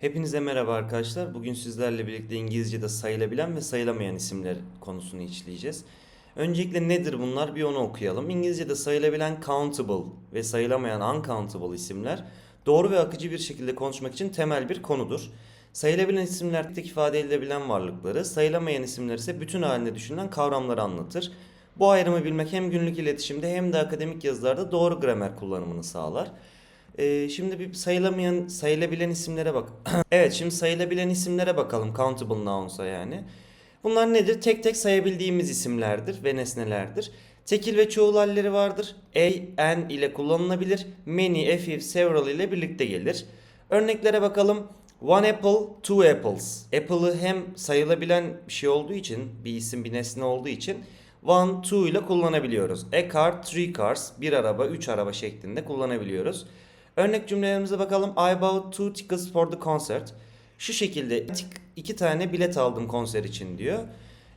Hepinize merhaba arkadaşlar. Bugün sizlerle birlikte İngilizce'de sayılabilen ve sayılamayan isimler konusunu işleyeceğiz. Öncelikle nedir bunlar bir onu okuyalım. İngilizce'de sayılabilen countable ve sayılamayan uncountable isimler doğru ve akıcı bir şekilde konuşmak için temel bir konudur. Sayılabilen isimler tek ifade edilebilen varlıkları, sayılamayan isimler ise bütün halinde düşünülen kavramları anlatır. Bu ayrımı bilmek hem günlük iletişimde hem de akademik yazılarda doğru gramer kullanımını sağlar. Ee, şimdi bir sayılamayan, sayılabilen isimlere bak. evet, şimdi sayılabilen isimlere bakalım. Countable nouns'a yani. Bunlar nedir? Tek tek sayabildiğimiz isimlerdir ve nesnelerdir. Tekil ve çoğul halleri vardır. A, an ile kullanılabilir. Many, a few, several ile birlikte gelir. Örneklere bakalım. One apple, two apples. Apple'ı hem sayılabilen bir şey olduğu için, bir isim, bir nesne olduğu için one, two ile kullanabiliyoruz. A car, three cars. Bir araba, üç araba şeklinde kullanabiliyoruz. Örnek cümlelerimize bakalım. I bought two tickets for the concert. Şu şekilde "Tik- iki tane bilet aldım konser için diyor.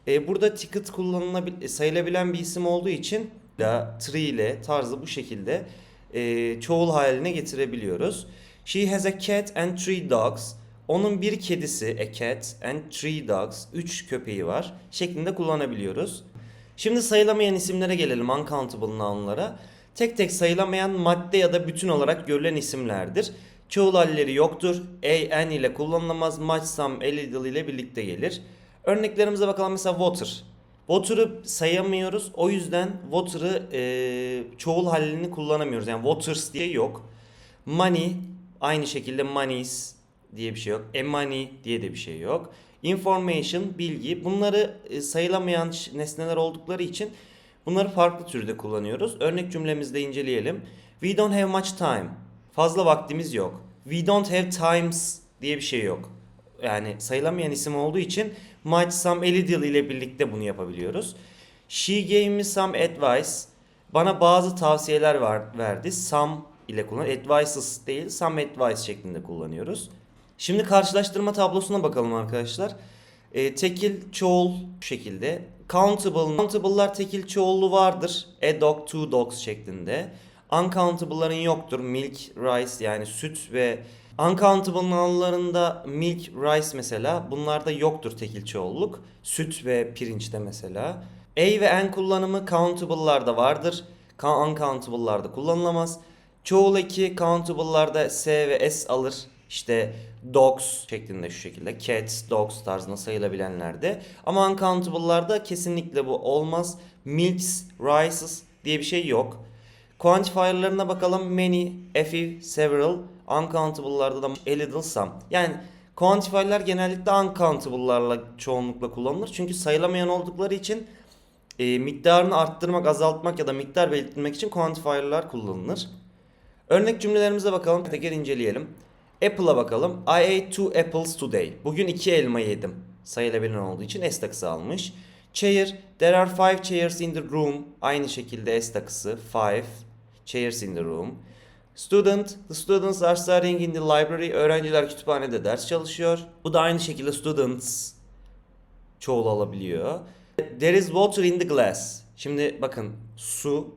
E, burada ticket kullanılabil sayılabilen bir isim olduğu için da three ile tarzı bu şekilde e, çoğul haline getirebiliyoruz. She has a cat and three dogs. Onun bir kedisi, a cat and three dogs, üç köpeği var şeklinde kullanabiliyoruz. Şimdi sayılamayan isimlere gelelim, uncountable noun'lara. Tek tek sayılamayan madde ya da bütün olarak görülen isimlerdir. Çoğul halleri yoktur. A, an ile kullanılamaz. Much, some, a little ile birlikte gelir. Örneklerimize bakalım mesela water. Water'ı sayamıyoruz. O yüzden water'ı eee, çoğul halini kullanamıyoruz. Yani waters diye yok. Money aynı şekilde monies diye bir şey yok. A money diye de bir şey yok. Information bilgi bunları e, sayılamayan nesneler oldukları için bunları farklı türde kullanıyoruz. Örnek cümlemizde inceleyelim. We don't have much time. Fazla vaktimiz yok. We don't have times diye bir şey yok. Yani sayılamayan isim olduğu için much, some, a little ile birlikte bunu yapabiliyoruz. She gave me some advice. Bana bazı tavsiyeler var, verdi. Some ile kullan. Advices değil, some advice şeklinde kullanıyoruz. Şimdi karşılaştırma tablosuna bakalım arkadaşlar. E, tekil, çoğul şekilde. Countable, countable'lar tekil çoğullu vardır. A dog, two dogs şeklinde. Uncountable'ların yoktur. Milk, rice yani süt ve uncountable noun'larında milk, rice mesela bunlarda yoktur tekil çoğulluk. Süt ve pirinçte mesela. A ve N kullanımı countable'larda vardır. Uncountable'larda kullanılamaz. Çoğul eki countable'larda S ve S alır. İşte dogs şeklinde şu şekilde. Cats, dogs tarzında sayılabilenlerde. Ama uncountable'larda kesinlikle bu olmaz. Milks, rices diye bir şey yok. Quantifier'larına bakalım. Many, a few, several. Uncountable'larda da a little, some. Yani quantifier'lar genellikle uncountable'larla çoğunlukla kullanılır. Çünkü sayılamayan oldukları için e, miktarını arttırmak, azaltmak ya da miktar belirtmek için quantifier'lar kullanılır. Örnek cümlelerimize bakalım. Teker inceleyelim. Apple'a bakalım. I ate two apples today. Bugün iki elma yedim. Sayılabilen olduğu için S takısı almış. Chair. There are five chairs in the room. Aynı şekilde S takısı. Five chairs in the room. Student. The students are studying in the library. Öğrenciler kütüphanede ders çalışıyor. Bu da aynı şekilde students çoğul alabiliyor. There is water in the glass. Şimdi bakın su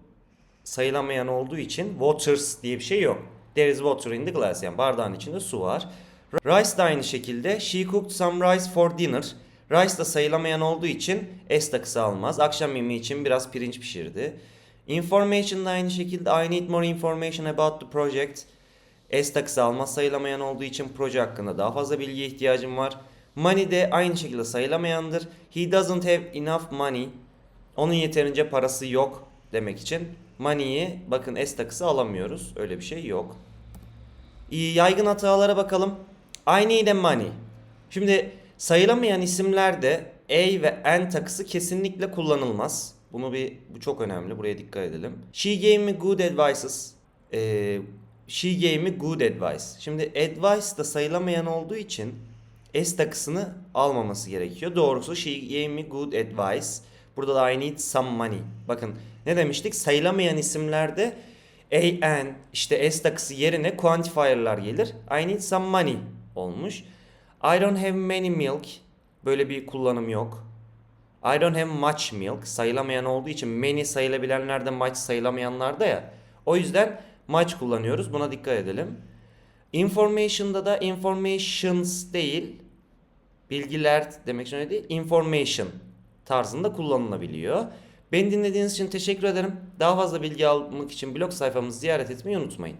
sayılamayan olduğu için waters diye bir şey yok. There is water in the glass yani bardağın içinde su var. Rice da aynı şekilde. She cooked some rice for dinner. Rice da sayılamayan olduğu için S takısı almaz. Akşam yemeği için biraz pirinç pişirdi. Information da aynı şekilde. I need more information about the project. S takısı almaz sayılamayan olduğu için proje hakkında daha fazla bilgiye ihtiyacım var. Money de aynı şekilde sayılamayandır. He doesn't have enough money. Onun yeterince parası yok demek için money'i bakın S takısı alamıyoruz. Öyle bir şey yok. Yaygın hatalara bakalım. I need a money. Şimdi sayılamayan isimlerde A ve N takısı kesinlikle kullanılmaz. Bunu bir bu çok önemli. Buraya dikkat edelim. She gave me good advices. Ee, she gave me good advice. Şimdi advice da sayılamayan olduğu için S takısını almaması gerekiyor. Doğrusu she gave me good advice. Burada da I need some money. Bakın ne demiştik? Sayılamayan isimlerde A, N, işte S takısı yerine quantifier'lar gelir. I need some money olmuş. I don't have many milk. Böyle bir kullanım yok. I don't have much milk. Sayılamayan olduğu için many sayılabilenlerde much sayılamayanlarda ya. O yüzden much kullanıyoruz. Buna dikkat edelim. Information'da da informations değil, bilgiler demek için öyle değil, information tarzında kullanılabiliyor. Beni dinlediğiniz için teşekkür ederim. Daha fazla bilgi almak için blog sayfamızı ziyaret etmeyi unutmayın.